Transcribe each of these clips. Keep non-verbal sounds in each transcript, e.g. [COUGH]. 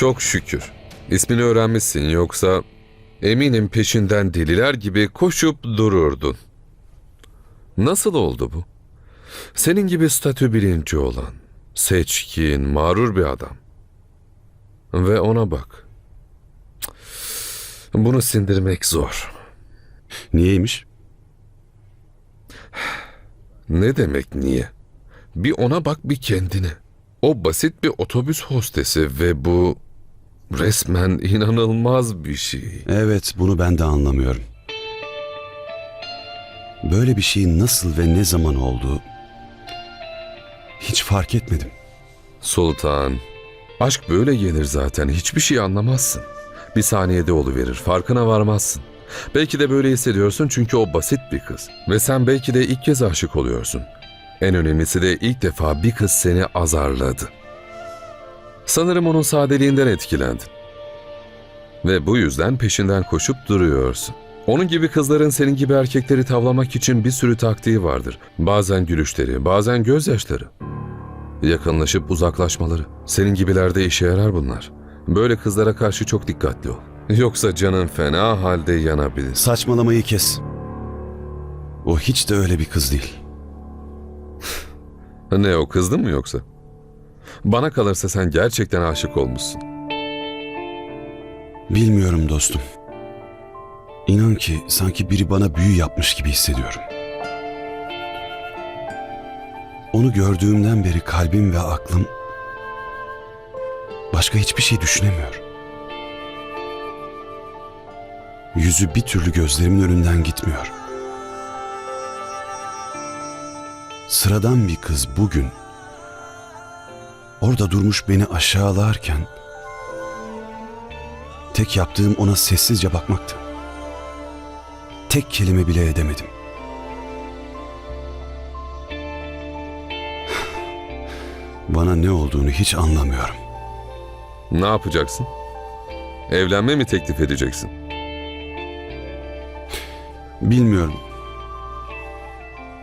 Çok şükür. İsmini öğrenmişsin yoksa eminim peşinden deliler gibi koşup dururdun. Nasıl oldu bu? Senin gibi statü bilinci olan, seçkin, mağrur bir adam. Ve ona bak. Bunu sindirmek zor. Niyeymiş? Ne demek niye? Bir ona bak bir kendine. O basit bir otobüs hostesi ve bu resmen inanılmaz bir şey. Evet, bunu ben de anlamıyorum. Böyle bir şeyin nasıl ve ne zaman olduğu hiç fark etmedim. Sultan, aşk böyle gelir zaten. Hiçbir şey anlamazsın. Bir saniyede oluverir, farkına varmazsın. Belki de böyle hissediyorsun çünkü o basit bir kız. Ve sen belki de ilk kez aşık oluyorsun. En önemlisi de ilk defa bir kız seni azarladı. Sanırım onun sadeliğinden etkilendin. Ve bu yüzden peşinden koşup duruyorsun. Onun gibi kızların senin gibi erkekleri tavlamak için bir sürü taktiği vardır. Bazen gülüşleri, bazen gözyaşları. Yakınlaşıp uzaklaşmaları. Senin gibilerde işe yarar bunlar. Böyle kızlara karşı çok dikkatli ol. Yoksa canın fena halde yanabilir. Saçmalamayı kes. O hiç de öyle bir kız değil. Ne o kızdın mı yoksa? Bana kalırsa sen gerçekten aşık olmuşsun. Bilmiyorum dostum. İnan ki sanki biri bana büyü yapmış gibi hissediyorum. Onu gördüğümden beri kalbim ve aklım başka hiçbir şey düşünemiyor. Yüzü bir türlü gözlerimin önünden gitmiyor. Sıradan bir kız bugün orada durmuş beni aşağılarken tek yaptığım ona sessizce bakmaktı. Tek kelime bile edemedim. Bana ne olduğunu hiç anlamıyorum. Ne yapacaksın? Evlenme mi teklif edeceksin? Bilmiyorum.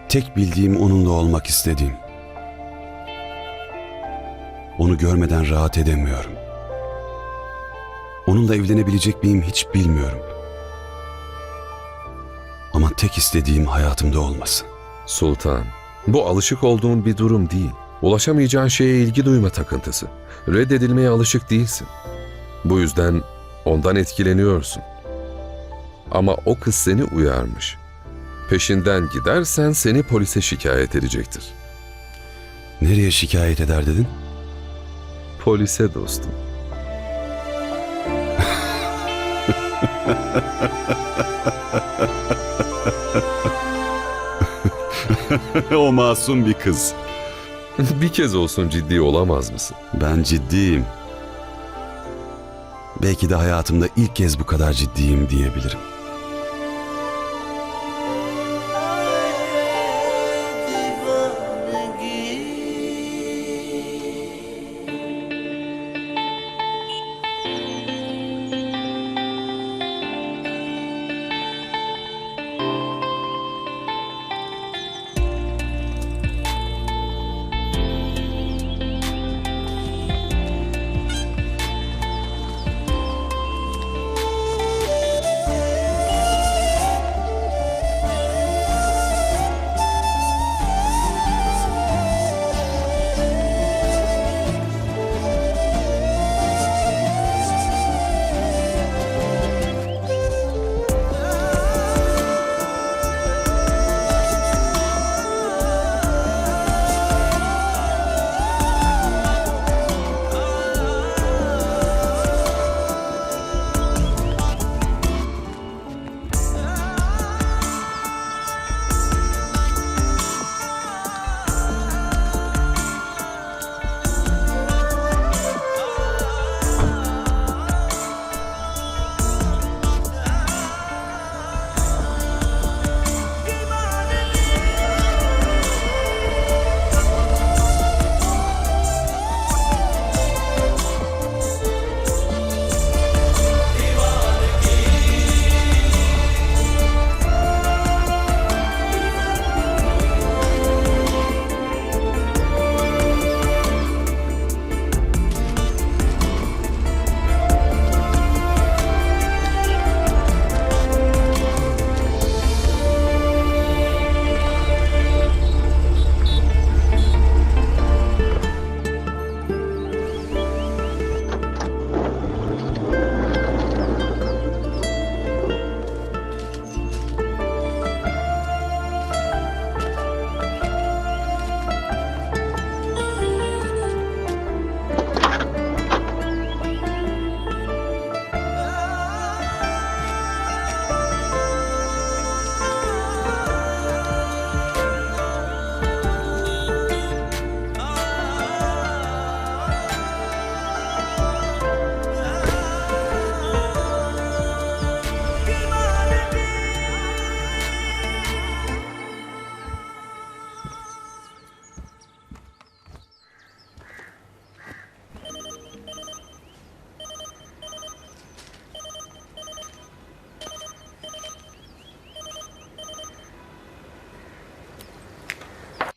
Tek bildiğim onunla olmak istediğim. Onu görmeden rahat edemiyorum. Onunla evlenebilecek miyim hiç bilmiyorum. Ama tek istediğim hayatımda olması. Sultan, bu alışık olduğun bir durum değil. Ulaşamayacağın şeye ilgi duyma takıntısı. Reddedilmeye alışık değilsin. Bu yüzden ondan etkileniyorsun. Ama o kız seni uyarmış. Peşinden gidersen seni polise şikayet edecektir. Nereye şikayet eder dedin? Polise dostum. [LAUGHS] o masum bir kız. [LAUGHS] bir kez olsun ciddi olamaz mısın? Ben ciddiyim. Belki de hayatımda ilk kez bu kadar ciddiyim diyebilirim.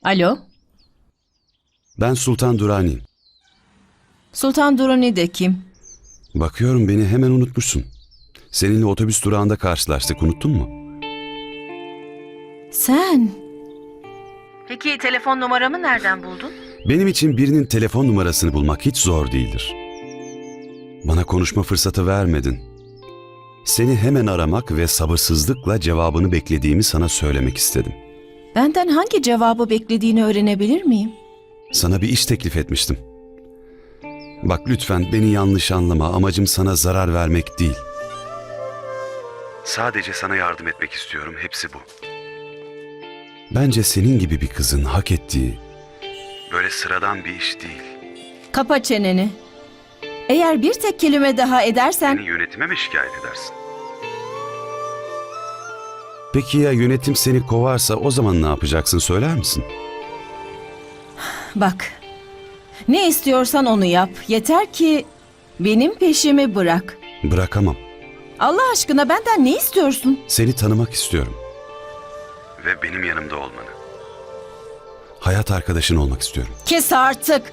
Alo, Ben Sultan Durani'yim. Sultan Duruni de kim? Bakıyorum beni hemen unutmuşsun. Seninle otobüs durağında karşılaştık unuttun mu? Sen. Peki telefon numaramı nereden buldun? Benim için birinin telefon numarasını bulmak hiç zor değildir. Bana konuşma fırsatı vermedin. Seni hemen aramak ve sabırsızlıkla cevabını beklediğimi sana söylemek istedim. Benden hangi cevabı beklediğini öğrenebilir miyim? Sana bir iş teklif etmiştim. Bak lütfen beni yanlış anlama. Amacım sana zarar vermek değil. Sadece sana yardım etmek istiyorum. Hepsi bu. Bence senin gibi bir kızın hak ettiği böyle sıradan bir iş değil. Kapa çeneni. Eğer bir tek kelime daha edersen yönetime mi şikayet edersin? Peki ya yönetim seni kovarsa o zaman ne yapacaksın söyler misin? bak. Ne istiyorsan onu yap. Yeter ki benim peşimi bırak. Bırakamam. Allah aşkına benden ne istiyorsun? Seni tanımak istiyorum. Ve benim yanımda olmanı. Hayat arkadaşın olmak istiyorum. Kes artık.